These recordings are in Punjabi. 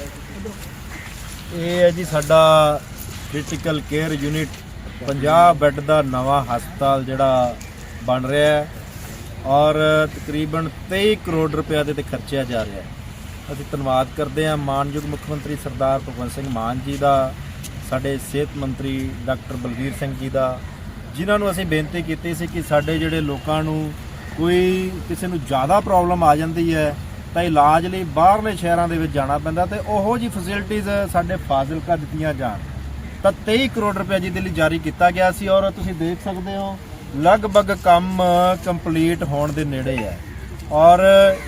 ਇਹ ਹੈ ਜੀ ਸਾਡਾ ਕ੍ਰਿਟੀਕਲ ਕੇਅਰ ਯੂਨਿਟ 50 ਬੈੱਡ ਦਾ ਨਵਾਂ ਹਸਪਤਾਲ ਜਿਹੜਾ ਬਣ ਰਿਹਾ ਹੈ ਔਰ ਤਕਰੀਬਨ 23 ਕਰੋੜ ਰੁਪਏ ਦੇ ਤੇ ਖਰਚਿਆ ਜਾ ਰਿਹਾ ਹੈ। ਅਸੀਂ ਧੰਨਵਾਦ ਕਰਦੇ ਹਾਂ ਮਾਨਯੋਗ ਮੁੱਖ ਮੰਤਰੀ ਸਰਦਾਰ ਭਗਵੰਤ ਸਿੰਘ ਮਾਨ ਜੀ ਦਾ, ਸਾਡੇ ਸਿਹਤ ਮੰਤਰੀ ਡਾਕਟਰ ਬਲਵੀਰ ਸਿੰਘ ਜੀ ਦਾ, ਜਿਨ੍ਹਾਂ ਨੂੰ ਅਸੀਂ ਬੇਨਤੀ ਕੀਤੀ ਸੀ ਕਿ ਸਾਡੇ ਜਿਹੜੇ ਲੋਕਾਂ ਨੂੰ ਕੋਈ ਕਿਸੇ ਨੂੰ ਜ਼ਿਆਦਾ ਪ੍ਰੋਬਲਮ ਆ ਜਾਂਦੀ ਹੈ ਤਾਂ ਇਲਾਜ ਲਈ ਬਾਹਰਲੇ ਸ਼ਹਿਰਾਂ ਦੇ ਵਿੱਚ ਜਾਣਾ ਪੈਂਦਾ ਤੇ ਉਹੋ ਜੀ ਫੈਸਿਲਿਟੀਆਂ ਸਾਡੇ ਫਾਜ਼ਿਲਕਾ ਦਿੱਤੀਆਂ ਜਾਣ। ਤਾਂ 23 ਕਰੋੜ ਰੁਪਏ ਜੀ ਦੇ ਲਈ ਜਾਰੀ ਕੀਤਾ ਗਿਆ ਸੀ ਔਰ ਤੁਸੀਂ ਦੇਖ ਸਕਦੇ ਹੋ, ਲਗਭਗ ਕੰਮ ਕੰਪਲੀਟ ਹੋਣ ਦੇ ਨੇੜੇ ਹੈ। ਔਰ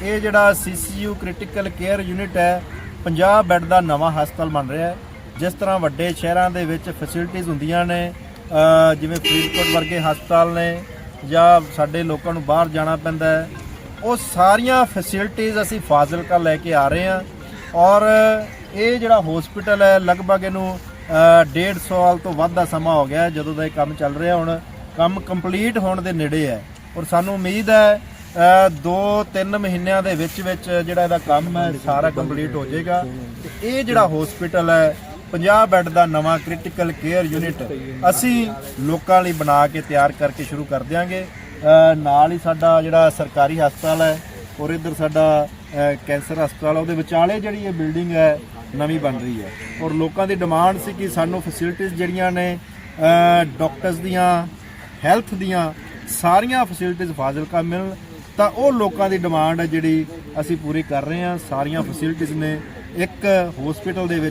ਇਹ ਜਿਹੜਾ ਸੀਸੀਯੂ ਕ੍ਰਿਟੀਕਲ ਕੇਅਰ ਯੂਨਿਟ ਹੈ 50 ਬੈੱਡ ਦਾ ਨਵਾਂ ਹਸਪਤਾਲ ਬਣ ਰਿਹਾ ਹੈ। ਜਿਸ ਤਰ੍ਹਾਂ ਵੱਡੇ ਸ਼ਹਿਰਾਂ ਦੇ ਵਿੱਚ ਫੈਸਿਲਿਟੀਆਂ ਹੁੰਦੀਆਂ ਨੇ ਜਿਵੇਂ ਫਰੀਦਕੋਟ ਵਰਗੇ ਹਸਪਤਾਲ ਨੇ ਜਾਂ ਸਾਡੇ ਲੋਕਾਂ ਨੂੰ ਬਾਹਰ ਜਾਣਾ ਪੈਂਦਾ ਹੈ ਉਹ ਸਾਰੀਆਂ ਫੈਸਿਲਿਟੀਆਂ ਅਸੀਂ ਫਾਜ਼ਿਲਕਾ ਲੈ ਕੇ ਆ ਰਹੇ ਹਾਂ ਔਰ ਇਹ ਜਿਹੜਾ ਹਸਪੀਟਲ ਹੈ ਲਗਭਗ ਇਹਨੂੰ ਅ, ਡੇਢ ਸਾਲ ਤੋਂ ਵੱਧ ਦਾ ਸਮਾਂ ਹੋ ਗਿਆ ਜਦੋਂ ਦਾ ਇਹ ਕੰਮ ਚੱਲ ਰਿਹਾ ਹੁਣ। ਕੰਮ ਕੰਪਲੀਟ ਹੋਣ ਦੇ ਨੇੜੇ ਹੈ ਔਰ ਸਾਨੂੰ ਉਮੀਦ ਹੈ 2-3 ਮਹੀਨਿਆਂ ਦੇ ਵਿੱਚ ਵਿੱਚ ਜਿਹੜਾ ਇਹਦਾ ਕੰਮ ਹੈ ਸਾਰਾ ਕੰਪਲੀਟ ਹੋ ਜਾਏਗਾ। ਤੇ ਇਹ ਜਿਹੜਾ ਹਸਪੀਟਲ ਹੈ 50 ਬੈੱਡ ਦਾ ਨਵਾਂ ਕ੍ਰਿਟੀਕਲ ਕੇਅਰ ਯੂਨਿਟ ਅਸੀਂ ਲੋਕਾਂ ਲਈ ਬਣਾ ਕੇ ਤਿਆਰ ਕਰਕੇ ਸ਼ੁਰੂ ਕਰ ਦਿਆਂਗੇ। ਨਾਲ ਹੀ ਸਾਡਾ ਜਿਹੜਾ ਸਰਕਾਰੀ ਹਸਪਤਾਲ ਹੈ ਔਰ ਇੱਧਰ ਸਾਡਾ ਕੈਂਸਰ ਹਸਪਤਾਲ ਉਹਦੇ ਵਿਚਾਲੇ ਜਿਹੜੀ ਇਹ ਬਿਲਡਿੰਗ ਹੈ, ਨਵੀਂ ਬਣ ਰਹੀ ਹੈ। ਔਰ ਲੋਕਾਂ ਦੀ ਡਿਮਾਂਡ ਸੀ ਕਿ ਸਾਨੂੰ ਫੈਸਿਲਿਟੀਆਂ ਜਿਹੜੀਆਂ ਨੇ ਡਾਕਟਰਸ ਦੀਆਂ ਹੈਲਥ ਦੀਆਂ, ਸਾਰੀਆਂ ਫੈਸਿਲਿਟੀਆਂ ਫਾਜ਼ਿਲਕਾ ਮਿਲਣ। ਤਾਂ ਉਹ ਲੋਕਾਂ ਦੀ ਡਿਮਾਂਡ ਹੈ ਜਿਹੜੀ ਅਸੀਂ ਪੂਰੀ ਕਰ ਰਹੇ ਹਾਂ। ਸਾਰੀਆਂ ਫੈਸਿਲਿਟੀਆਂ ਨੇ ਇੱਕ ਹਸਪੀਟਲ ਦੇ ਵਿੱਚ